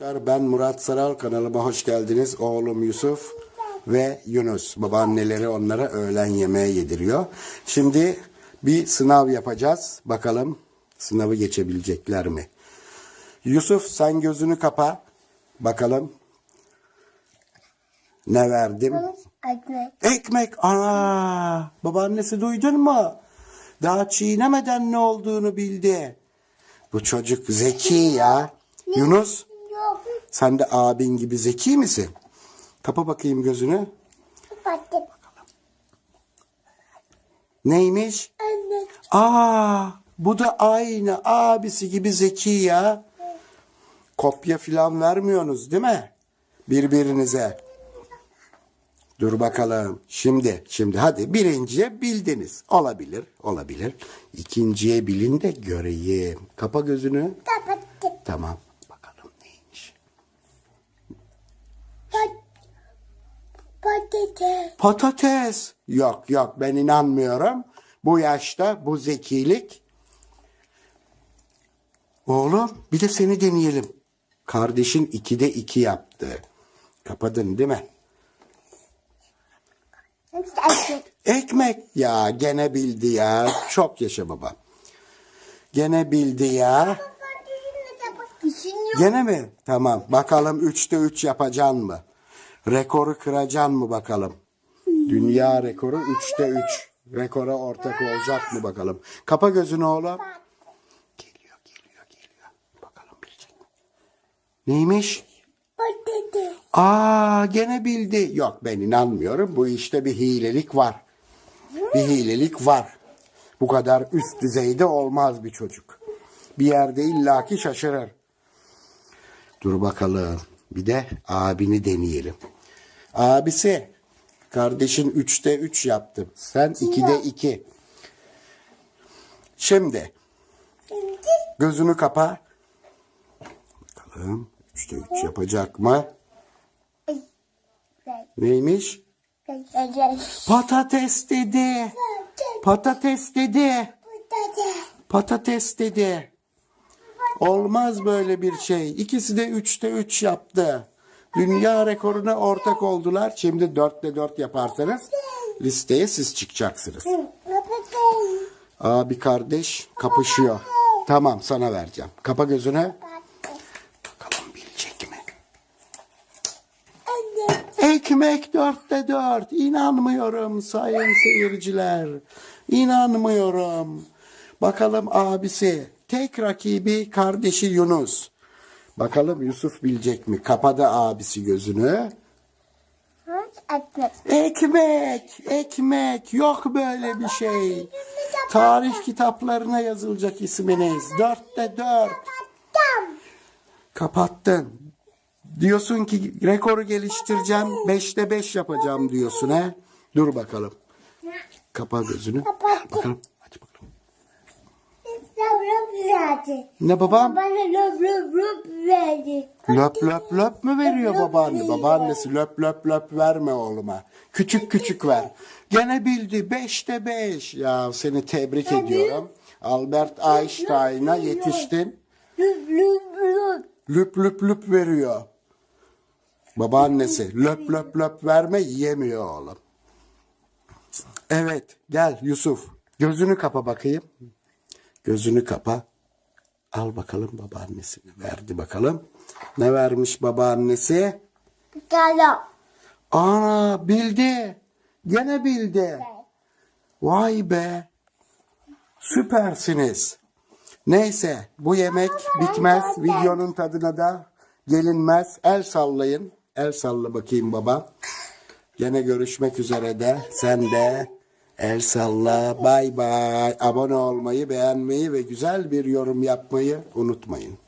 Ben Murat Saral kanalıma hoş geldiniz. Oğlum Yusuf ve Yunus. Babaanneleri onlara öğlen yemeği yediriyor. Şimdi bir sınav yapacağız. Bakalım sınavı geçebilecekler mi? Yusuf sen gözünü kapa. Bakalım ne verdim? Ekmek. Ekmek. Ana! Babaannesi duydun mu? Daha çiğnemeden ne olduğunu bildi. Bu çocuk zeki ya. Yunus. Sen de abin gibi zeki misin? Kapa bakayım gözünü. Patates. Neymiş? Anne. Aa, bu da aynı abisi gibi zeki ya. Kopya filan vermiyorsunuz değil mi? Birbirinize. Dur bakalım. Şimdi, şimdi hadi birinciye bildiniz. Olabilir, olabilir. İkinciye bilin de göreyim. Kapa gözünü. Patates. Tamam. Bakalım neymiş. Pat- Patates. Patates. Yok yok ben inanmıyorum. Bu yaşta bu zekilik. Oğlum bir de seni deneyelim. Kardeşin ikide iki yaptı. Kapadın değil mi? Ekmek. Ekmek. Ya gene bildi ya. Çok yaşa baba. Gene bildi ya. Gene mi? Tamam. Bakalım üçte üç yapacaksın mı? Rekoru kıracaksın mı bakalım? Dünya rekoru üçte üç. Rekora ortak olacak mı bakalım? Kapa gözünü oğlum. Geliyor, geliyor, geliyor. Bakalım bilecek mi? Neymiş? Aa gene bildi. Yok ben inanmıyorum. Bu işte bir hilelik var. Bir hilelik var. Bu kadar üst düzeyde olmaz bir çocuk. Bir yerde illaki şaşırır. Dur bakalım. Bir de abini deneyelim. Abisi kardeşin üçte üç yaptı. Sen ikide iki. Şimdi Şimdi. gözünü kapa. Bakalım üçte üç yapacak mı? Neymiş? Patates. Patates dedi. Patates dedi. Patates dedi. Olmaz böyle bir şey. İkisi de üçte üç yaptı. Dünya rekoruna ortak oldular. Şimdi dörtte dört yaparsanız listeye siz çıkacaksınız. Abi kardeş kapışıyor. Tamam sana vereceğim. Kapa gözünü. Bakalım bilecek mi? Ekmek dörtte dört. İnanmıyorum sayın seyirciler. İnanmıyorum. Bakalım abisi. Tek rakibi kardeşi Yunus. Bakalım Yusuf bilecek mi? Kapadı abisi gözünü. Ekmek. Ekmek, ekmek. Yok böyle bir şey. Tarih kitaplarına yazılacak isminiz. Dörtte dört. Tam. Kapattın. Diyorsun ki rekoru geliştireceğim. Beşte beş yapacağım diyorsun he. Dur bakalım. Kapa gözünü. Kapattım. Bakalım. Löp löp verdi. Ne babam? Bana löp löp löp verdi. Löp löp löp mü veriyor babaanne? Babaannesi löp löp löp verme oğluma. Küçük küçük ver. Gene bildi. Beşte beş. Ya seni tebrik ediyorum. Albert Einstein'a yetiştin. Löp löp löp. Lüp lüp lüp veriyor. Babaannesi löp löp löp verme yemiyor oğlum. Evet gel Yusuf. Gözünü kapa bakayım. Gözünü kapa. Al bakalım babaannesini. Verdi bakalım. Ne vermiş babaannesi? Galo. Ana bildi. Gene bildi. Vay be. Süpersiniz. Neyse bu yemek bitmez. Videonun tadına da gelinmez. El sallayın. El salla bakayım baba. Gene görüşmek üzere de. Sen de el salla. Bay bay. Abone olmayı, beğenmeyi ve güzel bir yorum yapmayı unutmayın.